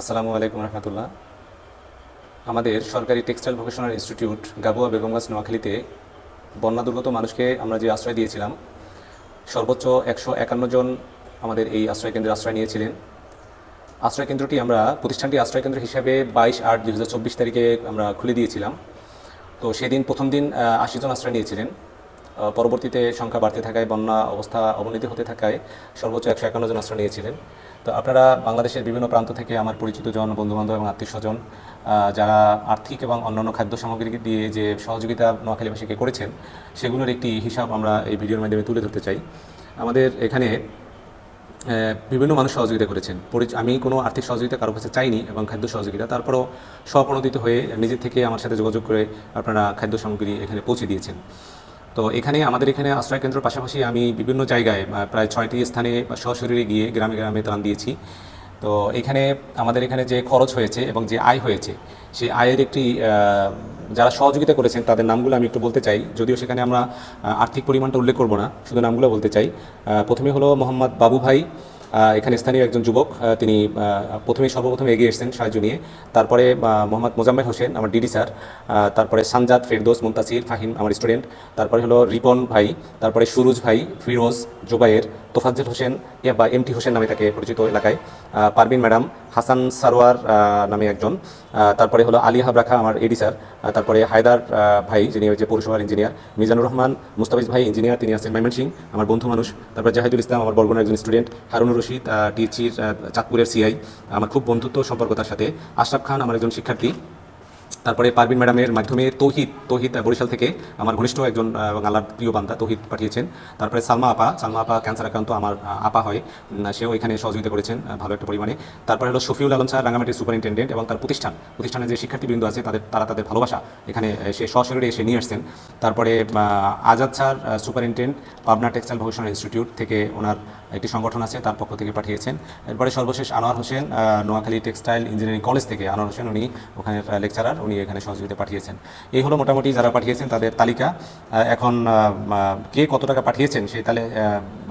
আসসালামু আলাইকুম রহমতুল্লাহ। আমাদের সরকারি textile vocational institute Gabua Begumganj নোয়াখালীতে বন্যা দুর্গত মানুষকে আমরা যে আশ্রয় দিয়েছিলাম, সর্বোচ্চ একশো একান্ন জন আমাদের এই আশ্রয় কেন্দ্রে আশ্রয় নিয়েছিলেন। আশ্রয় কেন্দ্রটি আমরা, প্রতিষ্ঠানটি আশ্রয় কেন্দ্র হিসাবে বাইশ আট চব্বিশ তারিখে আমরা খুলে দিয়েছিলাম। তো সেদিন প্রথম দিন আশি জন আশ্রয় নিয়েছিলেন। পরবর্তীতে সংখ্যা বাড়তে থাকায়, বন্যা অবস্থা অবনতি হতে থাকায় সর্বোচ্চ একশো একান্ন জন আশ্রয় নিয়েছিলেন। তো আপনারা বাংলাদেশের বিভিন্ন প্রান্ত থেকে আমার পরিচিত জন, বন্ধুবান্ধব এবং আত্মীয় স্বজন যারা আর্থিক এবং অন্যান্য খাদ্য সামগ্রী দিয়ে যে সহযোগিতা নোয়াখালীবাসীকে করেছেন, সেগুলোর একটি হিসাব আমরা এই ভিডিওর মাধ্যমে তুলে ধরতে চাই। আমাদের এখানে বিভিন্ন মানুষ সহযোগিতা করেছেন। আমি কোনো আর্থিক সহযোগিতা কারও কাছে চাইনি এবং খাদ্য সহযোগিতা, তারপরও স্বপ্রণোদিত হয়ে নিজের থেকে আমার সাথে যোগাযোগ করে আপনারা খাদ্য সামগ্রী এখানে পৌঁছে দিয়েছেন। তো এখানে আমাদের এখানে আশ্রয় কেন্দ্রের পাশাপাশি আমি বিভিন্ন জায়গায় প্রায় ছয়টি স্থানে সশরীরে গিয়ে গ্রামে গ্রামে ত্রাণ দিয়েছি। তো এখানে আমাদের এখানে যে খরচ হয়েছে এবং যে আয় হয়েছে, সেই আয়ের একটি যারা সহযোগিতা করেছেন তাদের নামগুলো আমি একটু বলতে চাই। যদিও সেখানে আমরা আর্থিক পরিমাণটা উল্লেখ করব না, শুধু নামগুলো বলতে চাই। প্রথমে হলো মোহাম্মদ বাবু ভাই এখানে স্থানীয় একজন যুবক তিনি প্রথমে সর্বপ্রথম এগিয়ে এসেছেন সাহায্য নিয়ে। তারপরে মোহাম্মদ মোজাম্মেল হোসেন, আমার ডিডি স্যার তারপরে সানজাদ ফেরদোস, মুন্তাসির, ফাহিম, আমার স্টুডেন্ট, তারপরে হলো রিপন ভাই, তারপরে সুরুজ ভাই, ফিরোজ জোবায়ের তোফাজ্জল হোসেন বা এমটি হোসেন নামে তাকে পরিচিত এলাকায়। আহ, পারভিন ম্যাডাম হাসান সারোয়ার নামে একজন। তারপরে হলো আলী হাব রাখা আমার এডি স্যার তারপরে হায়দার ভাই যিনি হচ্ছে পৌরসভার ইঞ্জিনিয়ার মিজানুর রহমান মুস্তাফিজ ভাই ইঞ্জিনিয়ার তিনি আছেন মাইমন সিং আমার বন্ধু মানুষ। তারপরে জাহিদুল ইসলাম আমার বরগুনার একজন স্টুডেন্ট হারুনুর রশিদ টিচির চাঁদপুরের সিআই আমার খুব বন্ধুত্ব সম্পর্ক তার সাথে। আশরাফ খান আমার একজন শিক্ষার্থী। তারপরে পারভিন ম্যাডামের মাধ্যমে তৌহিদ তৌহিদ বরিশাল থেকে আমার ঘনিষ্ঠ একজন এবং প্রিয় বান্দা তৌহিদ পাঠিয়েছেন। তারপরে সালমা আপা সালমা আপা ক্যান্সার আক্রান্ত আমার আপা হয়। সেও এখানে সহযোগিতা করেছেন ভালো একটা পরিমাণে। তারপরে হলো শফিউল আলম স্যার, রাঙ্গামাটির সুপারিনটেন্ডেন্ট এবং তার প্রতিষ্ঠান। প্রতিষ্ঠানের যে শিক্ষার্থীবৃন্দ আছে, তাদের, তারা তাদের ভালোবাসা এখানে সে সশরীরে এসে নিয়ে আসছেন। তারপরে Azad sir superintendent Pabna textile ভবিষ্যৎ ইনস্টিটিউট থেকে ওনার একটি সংগঠন আছে, তার পক্ষ থেকে পাঠিয়েছেন। এরপরে সর্বশেষ Anwar Hossain Noakhali textile engineering college থেকে আনোয়ার হোসেন উনি ওখানে লেকচারার, উনি এখানে সহযোগিতা পাঠিয়েছেন। এই হলো মোটামুটি যারা পাঠিয়েছেন তাদের তালিকা। এখন কে কত টাকা পাঠিয়েছেন সেই তাহলে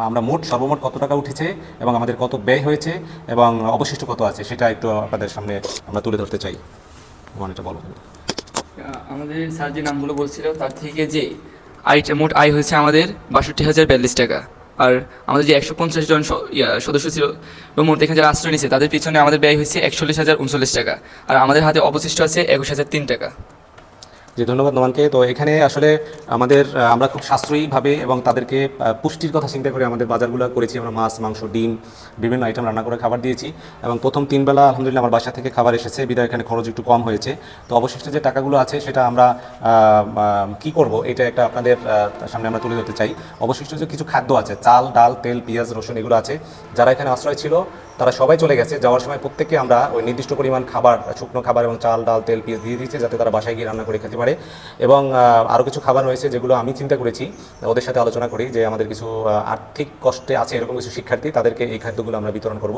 আমরা মোট, সর্বমোট কত টাকা উঠেছে এবং আমাদের কত ব্যয় হয়েছে এবং অবশিষ্ট কত আছে সেটা একটু আপনাদের সামনে আমরা তুলে ধরতে চাই। এটা বলো। আমাদের স্যার যে নামগুলো বলছিল, তার থেকে যে আয়টা, মোট আয় হয়েছে আমাদের বাষট্টি হাজার বিয়াল্লিশ টাকা। আর আমাদের যে একশো পঞ্চাশ জন সদস্য ছিল এবং মোট এখানে যারা আশ্রয় নিয়েছে, তাদের পিছনে আমাদের ব্যয় হয়েছে একচল্লিশ হাজার উনচল্লিশ টাকা। আর আমাদের হাতে অবশিষ্ট আছে একুশ হাজার তিন টাকা। জি, ধন্যবাদ নোমানকে। তো এখানে আসলে আমাদের আমরা খুব সাশ্রয়ীভাবে এবং তাদেরকে পুষ্টির কথা চিন্তা করে আমাদের বাজারগুলো করেছি। আমরা মাছ, মাংস, ডিম, বিভিন্ন আইটেম রান্না করে খাবার দিয়েছি এবং প্রথম তিন বেলা আলহামদুলিল্লাহ আমার বাসা থেকে খাবার এসেছে। বিদায় এখানে খরচ একটু কম হয়েছে। তো অবশিষ্ট যে টাকাগুলো আছে সেটা আমরা কি করব এটা একটা আপনাদের সামনে আমরা তুলে ধরতে চাই। অবশিষ্ট যে কিছু খাদ্য আছে, চাল, ডাল, তেল, পেঁয়াজ, রসুন এগুলো আছে, যারা এখানে আশ্রয় ছিল তারা সবাই চলে গেছে। যাওয়ার সময় প্রত্যেককে আমরা ওই নির্দিষ্ট পরিমাণ খাবার, শুকনো খাবার এবং চাল, ডাল, তেল, পেঁয়াজ দিয়ে দিয়েছি যাতে তারা বাসায় গিয়ে রান্না করে খেতে পারে। এবং আরও কিছু খাবার রয়েছে যেগুলো আমি চিন্তা করেছি, ওদের সাথে আলোচনা করি যে আমাদের কিছু আর্থিক কষ্টে আছে এরকম কিছু শিক্ষার্থী, তাদেরকে এই খাদ্যগুলো আমরা বিতরণ করব।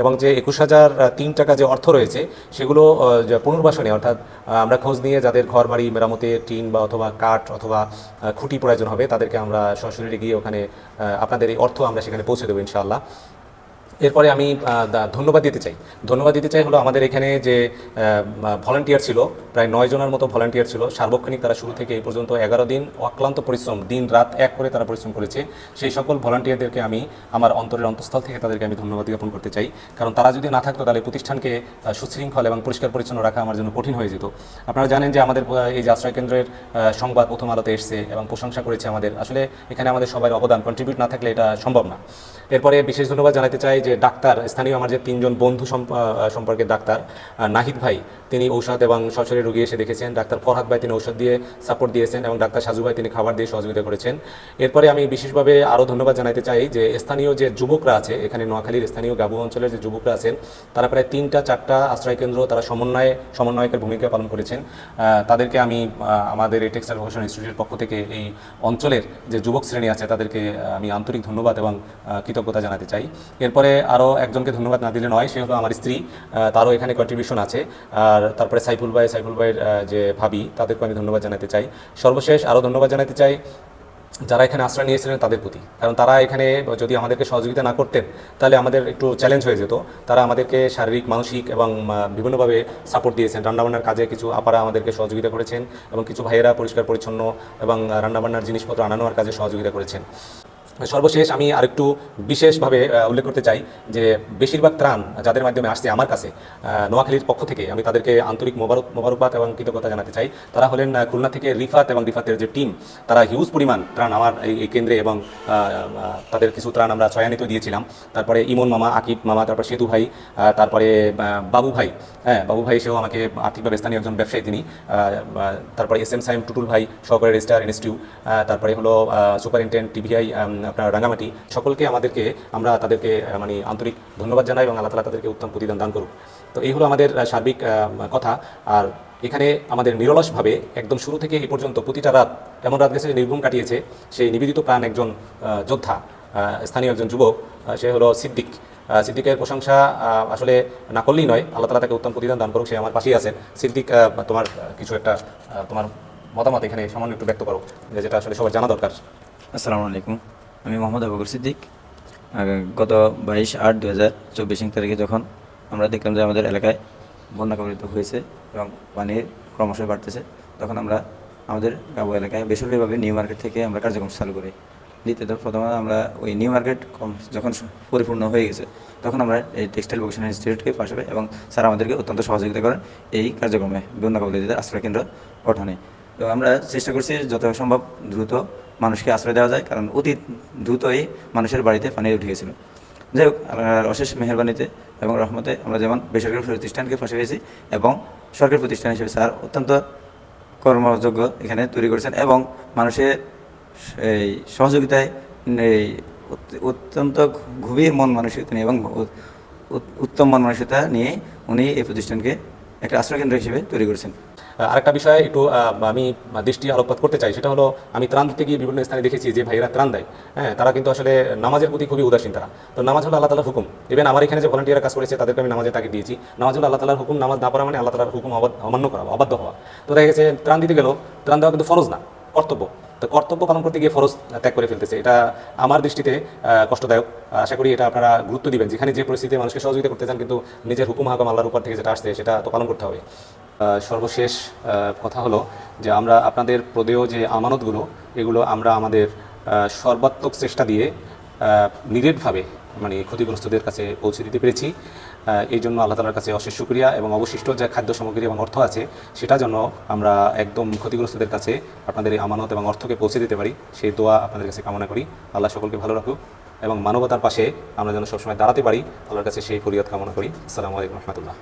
এবং যে একুশ হাজার তিন টাকা যে অর্থ রয়েছে, সেগুলো পুনর্বাসনে অর্থাৎ আমরা খোঁজ নিয়ে যাদের ঘর বাড়ি মেরামতে টিন বা অথবা কাঠ অথবা খুঁটি প্রয়োজন হবে, তাদেরকে আমরা সরাসরি গিয়ে ওখানে আপনাদের এই অর্থ আমরা সেখানে পৌঁছে দেবো ইনশাআল্লাহ। এরপরে আমি ধন্যবাদ দিতে চাই। ধন্যবাদ দিতে চাই হলো আমাদের এখানে যে ভলান্টিয়ার ছিল, প্রায় নয় জনের মতো ভলান্টিয়ার ছিল। সার্বক্ষণিক তারা শুরু থেকে এই পর্যন্ত এগারো দিন অক্লান্ত পরিশ্রম, দিন রাত এক করে তারা পরিশ্রম করেছে। সেই সকল ভলান্টিয়ারদেরকে আমি আমার অন্তরের অন্তঃস্থল থেকে তাদেরকে আমি ধন্যবাদ জ্ঞাপন করতে চাই। কারণ তারা যদি না থাকতো তাহলে প্রতিষ্ঠানকে সুশৃঙ্খল এবং পরিষ্কার পরিচ্ছন্ন রাখা আমার জন্য কঠিন হয়ে যেত। আপনারা জানেন যে আমাদের এই যে আশ্রয় কেন্দ্রের সংবাদ প্রথম আলোতে এসছে এবং প্রশংসা করেছে আমাদের। আসলে এখানে আমাদের সবার অবদান কন্ট্রিবিউট না থাকলে এটা সম্ভব না। এরপরে বিশেষ ধন্যবাদ জানাতে চাই যে ডাক্তার, স্থানীয় আমার যে তিনজন বন্ধু সম্প- সম্পর্কে ডাক্তার নাহিদ ভাই, তিনি ঔষধ এবং সরাসরি রোগী এসে দেখেছেন। ডাক্তার ফরহাদ ভাই তিনি ঔষধ দিয়ে সাপোর্ট দিয়েছেন এবং ডাক্তার সাজু ভাই তিনি খাবার দিয়ে সহযোগিতা করেছেন। এরপরে আমি বিশেষভাবে আরও ধন্যবাদ জানাতে চাই যে স্থানীয় যে যুবকরা আছে, এখানে নোয়াখালীর স্থানীয় গাবু অঞ্চলের যে যুবকরা আছেন, তারা প্রায় তিনটা, চারটা আশ্রয় কেন্দ্র তারা সমন্বয়ে, সমন্বয়কের ভূমিকা পালন করেছেন। তাদেরকে আমি আমাদের এই টেক্সটাইল ভূষণ ইনস্টিটিউটের পক্ষ থেকে এই অঞ্চলের যে যুবক শ্রেণি আছে, তাদেরকে আমি আন্তরিক ধন্যবাদ এবং কৃতজ্ঞতা জানাতে চাই। এরপরে আরও একজনকে ধন্যবাদ না দিলে নয়, সে হলো আমার স্ত্রী তারও এখানে কন্ট্রিবিউশন আছে। আর তারপরে সাইফুল ভাই, সাইফুল ভাইয়ের যে ভাবি তাদেরকে আমি ধন্যবাদ জানাতে চাই। সর্বশেষ আরও ধন্যবাদ জানাতে চাই, যারা এখানে আশ্রয় নিয়েছিলেন তাদের প্রতি। কারণ তারা এখানে যদি আমাদেরকে সহযোগিতা না করতেন, তাহলে আমাদের একটু চ্যালেঞ্জ হয়ে যেত। তারা আমাদেরকে শারীরিক, মানসিক এবং বিভিন্নভাবে সাপোর্ট দিয়েছেন। রান্নাবান্নার কাজে কিছু আপারা আমাদেরকে সহযোগিতা করেছেন এবং কিছু ভাইয়েরা পরিষ্কার, পরিচ্ছন্ন এবং রান্নাবান্নার জিনিসপত্র আনানোর কাজে সহযোগিতা করেছেন। সর্বশেষ আমি আরেকটু বিশেষভাবে উল্লেখ করতে চাই যে বেশিরভাগ ত্রাণ যাদের মাধ্যমে আসছে আমার কাছে নোয়াখালীর পক্ষ থেকে আমি তাদেরকে আন্তরিক মোবারক, মোবারকবাদ এবং কৃতজ্ঞতা জানাতে চাই। তারা হলেন খুলনা থেকে রিফাত এবং রিফাতের যে টিম, তারা হিউজ পরিমাণ ত্রাণ আমার এই কেন্দ্রে এবং তাদের কিছু ত্রাণ আমরা ছয়ানিত দিয়েছিলাম। তারপরে ইমন মামা, আকিব মামা, তারপর সেতু ভাই তারপরে বাবু ভাই হ্যাঁ বাবু ভাই সেও আমাকে আর্থিকভাবে স্থানীয় একজন ব্যবসায়ী তিনি তারপরে এস এম সাইম টুটুল ভাই, সহকারী রেজিস্টার ইনস্টিটিউট তারপরে হলো সুপারিনটেন্ডেন্ট টিভিআই আপনার রাঙ্গামাটি সকলকে আমাদেরকে, আমরা তাদেরকে মানে আন্তরিক ধন্যবাদ জানাই এবং আল্লাহ তাদেরকে উত্তম প্রতিদান দান করুক। তো এই হলো আমাদের সার্বিক কথা। আর এখানে আমাদের নিরলসভাবে একদম শুরু থেকে এই পর্যন্ত প্রতিটা রাত, এমন রাত গেছে যে নির্ঘুম কাটিয়েছে, সেই নিবেদিত প্রাণ একজন যোদ্ধা স্থানীয় একজন যুবক সে হলো সিদ্দিক। সিদ্দিকের প্রশংসা আসলে না করলেই নয়, আল্লাহ তালা তাকে উত্তম প্রতিদান দান করুক, সে আমার পাশেই আছেন সিদ্দিক তোমার কিছু একটা তোমার মতামত এখানে সামান্য একটু ব্যক্ত করো যেটা আসলে সবার জানা দরকার। আসসালামু আলাইকুম। আমি মোহাম্মদ আবুকর সিদ্দিক। গত বাইশ আট দু হাজার চব্বিশ তারিখে যখন আমরা দেখলাম যে আমাদের এলাকায় বন্যা কবলিত হয়েছে এবং পানির ক্রমশ বাড়তেছে, তখন আমরা আমাদের গাবু এলাকায় বেসরকারিভাবে নিউ মার্কেট থেকে আমরা কার্যক্রম চালু করি। দ্বিতীয়ত প্রথমত আমরা ওই নিউ মার্কেট যখন পরিপূর্ণ হয়ে গেছে, তখন আমরা এই টেক্সটাইল ভোকেশনাল ইনস্টিটিউটকে পাশে এবং স্যার আমাদেরকে অত্যন্ত সহযোগিতা করেন এই কার্যক্রমে বন্যা কবলিতদের আশ্রয় কেন্দ্র গঠনে তো আমরা চেষ্টা করছি যত সম্ভব দ্রুত মানুষকে আশ্রয় দেওয়া যায়, কারণ অতি দ্রুতই মানুষের বাড়িতে পানি উঠে গেছিল। যাই হোক, আল্লাহর অশেষ মেহরবানিতে এবং রহমতে আমরা যেমন বেসরকারি প্রতিষ্ঠানকে ফাঁসে পেয়েছি এবং সরকারি প্রতিষ্ঠান হিসেবে স্যার অত্যন্ত কর্মযোগ্য এখানে তৈরি করেছেন এবং মানুষের এই সহযোগিতায় এই অত্যন্ত গভীর মন মানসিকতা নিয়ে এবং উত্তম মন মানসিকতা নিয়ে উনি এই প্রতিষ্ঠানকে একটা আশ্রয়কেন্দ্র হিসেবে তৈরি করেছেন। আরেকটা বিষয়ে একটু আমি দৃষ্টি আলোকপাত করতে চাই, সেটা হলো আমি ত্রাণ দিতে গিয়ে বিভিন্ন স্থানে দেখেছি যে ভাইয়েরা ত্রাণ দেয়। হ্যাঁ তারা কিন্তু আসলে নামাজের প্রতি খুবই উদাসীন তারা। তো নামাজ হলো আল্লাহ তালার হুকুম। ইভেন আমার এখানে যে ভলান্টিয়ার কাজ করেছে, তাদেরকে আমি নামাজে তাকে দিয়েছি। নামাজ হলো আল্লাহ তালার হুকুম, নামাজ না পড়া মানে আল্লাহ তালার হুকুম অমান্য করা, অবাধ্য হওয়া। তো দেখা গেছে ত্রাণ দিতে গেল, ত্রাণ দেওয়া কিন্তু ফরজ না, কর্তব্য। তো কর্তব্য পালন করতে গিয়ে ফরজ ত্যাগ করে ফেলতেছে। এটা আমার দৃষ্টিতে কষ্টদায়ক। আশা করি এটা আপনারা গুরুত্ব দিবেন। যেখানে যে পরিস্থিতিতে মানুষকে সহযোগিতা করতে চান, কিন্তু নিজের হুকুম হাকাম আল্লাহর উপর থেকে যেটা আসছে, সেটা তো পালন করতে হবে। সর্বশেষ কথা হলো যে আমরা আপনাদের প্রদেয় যে আমানতগুলো, এগুলো আমরা আমাদের সর্বাত্মক চেষ্টা দিয়ে নিরেটভাবে মানে ক্ষতিগ্রস্তদের কাছে পৌঁছে দিতে পেরেছি। এই জন্য আল্লাহ তালার কাছে অশেষ সুক্রিয়া এবং অবশিষ্ট যে খাদ্য সামগ্রী এবং অর্থ আছে সেটা জন্য আমরা একদম ক্ষতিগ্রস্তদের কাছে আপনাদের এই আমানত এবং অর্থকে পৌঁছে দিতে পারি। সেই দোয়া আপনাদের কাছে কামনা করি। আল্লাহ সকলকে ভালো রাখুক এবং মানবতার পাশে আমরা যেন সবসময় দাঁড়াতে পারি। আল্লাহর কাছে সেই ফরিয়াদ কামনা করি। আসসালামু আলাইকুম রহমতুল্লাহ।